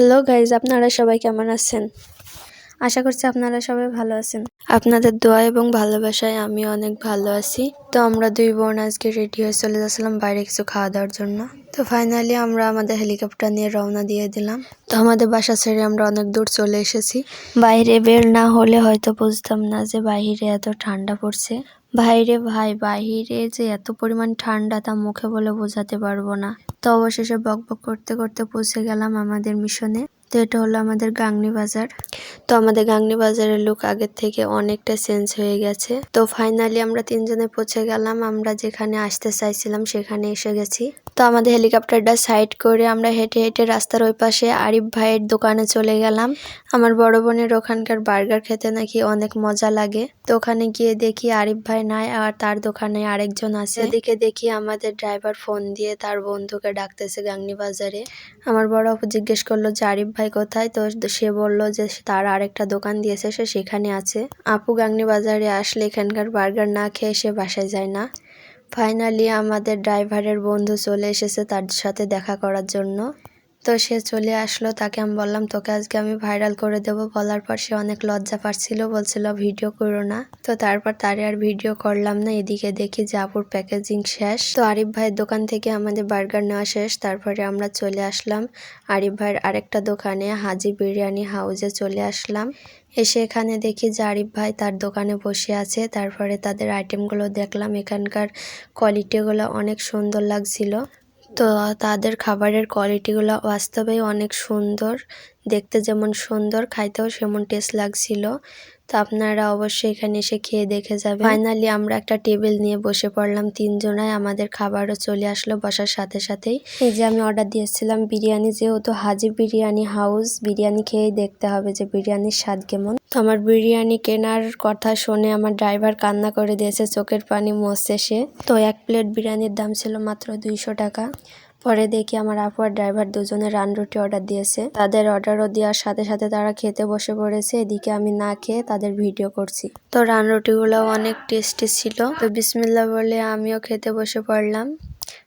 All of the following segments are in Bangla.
হ্যালো গাইজ, আপনারা সবাই কেমন আছেন? আশা করছি আপনারা সবাই ভালো আছেন। আপনাদের দোয়া এবং ভালোবাসায় আমি অনেক ভালো আছি। তো আমরা দুই বোন আজকে রেডি হয়ে চলে যাচ্ছিলাম বাইরে কিছু খাওয়া দাওয়ার জন্য। তো ফাইনালি আমরা আমাদের হেলিকপ্টার নিয়ে রওনা দিয়ে দিলাম। তো আমাদের বাসা ছেড়ে আমরা অনেক দূর চলে এসেছি। বাইরে বের না হলে হয়তো বুঝতাম না যে বাইরে এত ঠান্ডা পড়ছে। বাইরে ভাই, বাহিরে যে এত পরিমাণ ঠান্ডা তা মুখে বলে বোঝাতে পারব না। তো অবশেষে বকবক বক করতে করতে পৌঁছে গেলাম আমাদের মিশনে। তো এটা হলো আমাদের গাংনি বাজার। তো আমাদের গাংনি বাজারের লুক আগের থেকে অনেকটা চেঞ্জ হয়ে গেছে। তো ফাইনালি আমরা তিনজনে পৌঁছে গেলাম, আমরা যেখানে আসতে চাইছিলাম সেখানে এসে গেছি। তো আমাদের হেলিকপ্টারটা সাইড করে আমরা হেঁটে হেঁটে রাস্তার ওই পাশে আরিফ ভাইয়ের দোকানে চলে গেলাম। আমার বড় বোনের ওখানকার বার্গার খেতে নাকি অনেক মজা লাগে। তো ওখানে গিয়ে দেখি আরিফ ভাই নাই আর তার দোকানে আরেকজন আছে। এদিকে দেখি আমাদের ড্রাইভার ফোন দিয়ে তার বন্ধুকে ডাকতেছে গাংনি বাজারে। আমার বড় জিজ্ঞেস করল যে, আরিফ ভাই কোথায়? তো সে বলল যে তার আরেকটা দোকান দিয়েছে, সে সেখানে আছে। আপু গাংনি বাজারে আসলে এখানকার বার্গার না খেয়ে সে বাসায় যায় না। ফাইনালি আমাদের ড্রাইভারের বন্ধু চলে এসেছে তার সাথে দেখা করার জন্য। তো সে চলে আসলো, তাকে আমি বললাম, তোকে আজকে আমি ভাইরাল করে দেব। বলার পর সে অনেক লজ্জা পাচ্ছিল, বলছিল, ভিডিও করো না। তো তারপর তারে আর ভিডিও করলাম না, এদিকে দেখি যে আপুর প্যাকেজিং শেষ। তো আরিফ ভাইয়ের দোকান থেকে আমাদের বার্গার নেওয়া শেষ, তারপরে আমরা চলে আসলাম আরিফ ভাইয়ের আরেকটা দোকানে, হাজি বিরিয়ানি হাউজে চলে আসলাম। এসে এখানে দেখি যে আরিফ ভাই তার দোকানে বসে আছে, তারপরে তাদের আইটেমগুলো দেখলাম, এখানকার কোয়ালিটিগুলো অনেক সুন্দর লাগছিল। তো তাদের খাবারের কোয়ালিটিগুলো বাস্তবেই অনেক সুন্দর। দেখতে যেমন সুন্দর, খাইতেও সেমন টেস্ট লাগছিল। তো আপনারা অবশ্যই এখানে এসে খেয়ে দেখে যাবেন। ফাইনালি আমরা একটা টেবিল নিয়ে বসে পড়লাম তিনজনায়। আমাদের খাবারও চলে আসলো বসার সাথে সাথেই। এই যে আমি অর্ডার দিয়েছিলাম বিরিয়ানি, যেহেতু হাজি বিরিয়ানি হাউস বিরিয়ানি খেয়েই দেখতে হবে যে বিরিয়ানির স্বাদ কেমন। তো আমার বিরিয়ানি কেনার কথা শুনে আমার ড্রাইভার কান্না করে দিয়েছে, চোখের পানি মরছে সে। তো এক প্লেট বিরিয়ানির দাম ছিল মাত্র দুইশো টাকা। পরে দেখি আমার আপু আর ড্রাইভার দুজনে রান রুটি অর্ডার দিয়েছে। তাদের অর্ডারও দেওয়ার সাথে সাথে তারা খেতে বসে পড়েছে। এদিকে আমি না খেয়ে তাদের ভিডিও করছি। তো রান রুটিগুলো অনেক টেস্টি ছিল। তো বিসমিল্লা বলে আমিও খেতে বসে পড়লাম।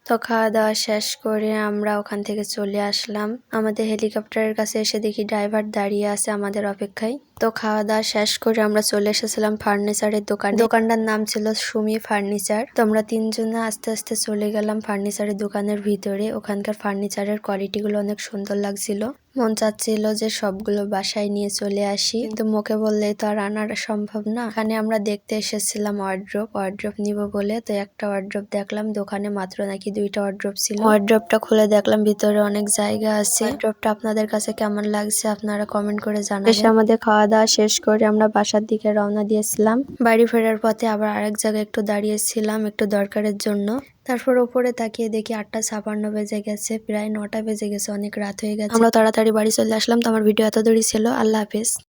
তো খাওয়া দাওয়া শেষ করে আমরা ওখান থেকে চলে আসলাম। আমাদের হেলিকপ্টারের কাছে এসে দেখি ড্রাইভার দাঁড়িয়ে আছে আমাদের অপেক্ষায়। তো খাওয়া দাওয়া শেষ করে আমরা চলে এসেছিলাম ফার্নিচারের দোকান। দোকানটার নাম ছিল সুমি ফার্নিচার। তো আমরা তিনজনে আস্তে আস্তে চলে গেলাম ফার্নিচারের দোকানের ভিতরে। ওখানকার ফার্নিচারের কোয়ালিটিগুলো অনেক সুন্দর লাগছিল। মন চাচ্ছিল যে সবগুলো বাসায় নিয়ে চলে আসি। কিন্তু মুখে বললে তো আর আনার সম্ভব না। এখানে আমরা দেখতে এসেছিলাম ওয়ার্ড্রপ ওয়ার্ড্রপ নিব বলে তো একটা ওয়ার্ড্রপ দেখলাম। দোকানে মাত্র নাকি দুইটা ওয়ার্ড্রপ ছিল। ওয়ার্ড্রপটা খুলে দেখলাম, ভিতরে অনেক জায়গা আছে। ওয়ার্ড্রপটা আপনাদের কাছে কেমন লাগছে আপনারা কমেন্ট করে জানাবেন। আমাদের খাওয়া দাওয়া শেষ করে আমরা বাসার দিকে রওনা দিয়েছিলাম। বাড়ি ফেরার পথে আবার আরেক জায়গায় একটু দাঁড়িয়েছিলাম একটু দরকারের জন্য। তারপর ওপরে তাকিয়ে দেখি আটটা ছাপান্ন বেজে গেছে, প্রায় নটা বেজে গেছে, অনেক রাত হয়ে গেছে। আমরা তাড়াতাড়ি বাড়ি চলে আসলাম, তো আমার ভিডিও এত দূরই ছিল। আল্লাহ হাফেজ।